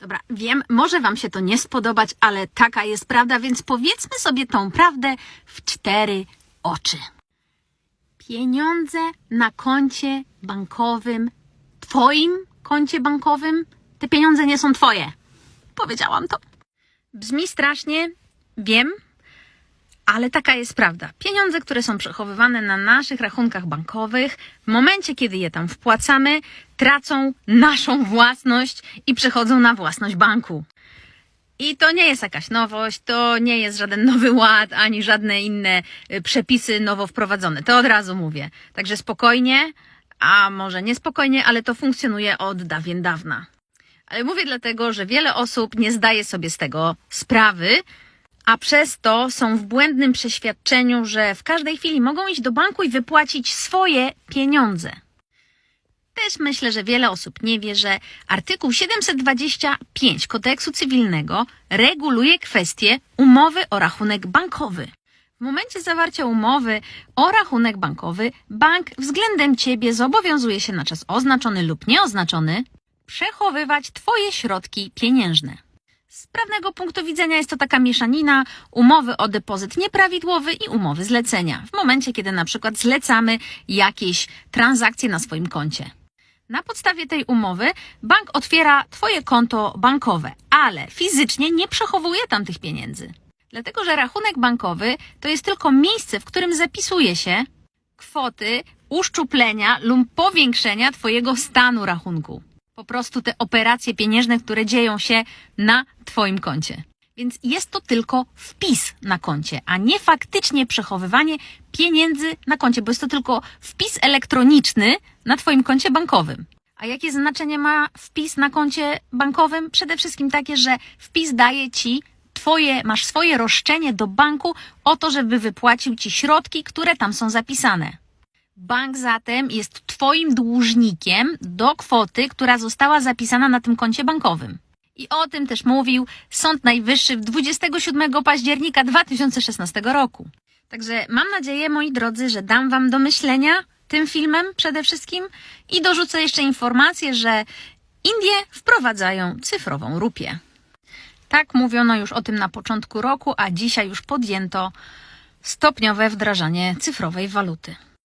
Dobra, wiem, może Wam się to nie spodobać, ale taka jest prawda, więc powiedzmy sobie tą prawdę w cztery oczy. Pieniądze na koncie bankowym, Twoim koncie bankowym, te pieniądze nie są Twoje. Powiedziałam to. Brzmi strasznie, wiem, ale taka jest prawda. Pieniądze, które są przechowywane na naszych rachunkach bankowych, w momencie, kiedy je tam wpłacamy, tracą naszą własność i przechodzą na własność banku. I to nie jest jakaś nowość, to nie jest żaden nowy ład, ani żadne inne y, przepisy nowo wprowadzone. To od razu mówię. Także spokojnie, a może niespokojnie, ale to funkcjonuje od dawien dawna. Ale mówię dlatego, że wiele osób nie zdaje sobie z tego sprawy, a przez to są w błędnym przeświadczeniu, że w każdej chwili mogą iść do banku i wypłacić swoje pieniądze. Też myślę, że wiele osób nie wie, że artykuł 725 kodeksu cywilnego reguluje kwestię umowy o rachunek bankowy. W momencie zawarcia umowy o rachunek bankowy, bank względem ciebie zobowiązuje się na czas oznaczony lub nieoznaczony przechowywać twoje środki pieniężne. Z prawnego punktu widzenia jest to taka mieszanina umowy o depozyt nieprawidłowy i umowy zlecenia. W momencie, kiedy na przykład zlecamy jakieś transakcje na swoim koncie. Na podstawie tej umowy bank otwiera Twoje konto bankowe, ale fizycznie nie przechowuje tam tych pieniędzy. Dlatego, że rachunek bankowy to jest tylko miejsce, w którym zapisuje się kwoty uszczuplenia lub powiększenia Twojego stanu rachunku. Po prostu te operacje pieniężne, które dzieją się na Twoim koncie. Więc jest to tylko wpis na koncie, a nie faktycznie przechowywanie pieniędzy na koncie, bo jest to tylko wpis elektroniczny na Twoim koncie bankowym. A jakie znaczenie ma wpis na koncie bankowym? Przede wszystkim takie, że wpis daje Ci Twoje, masz swoje roszczenie do banku o to, żeby wypłacił Ci środki, które tam są zapisane. Bank zatem jest Twoim dłużnikiem do kwoty, która została zapisana na tym koncie bankowym. I o tym też mówił Sąd Najwyższy w 27 października 2016 roku. Także mam nadzieję, moi drodzy, że dam Wam do myślenia tym filmem przede wszystkim i dorzucę jeszcze informację, że Indie wprowadzają cyfrową rupię. Tak mówiono już o tym na początku roku, a dzisiaj już podjęto stopniowe wdrażanie cyfrowej waluty.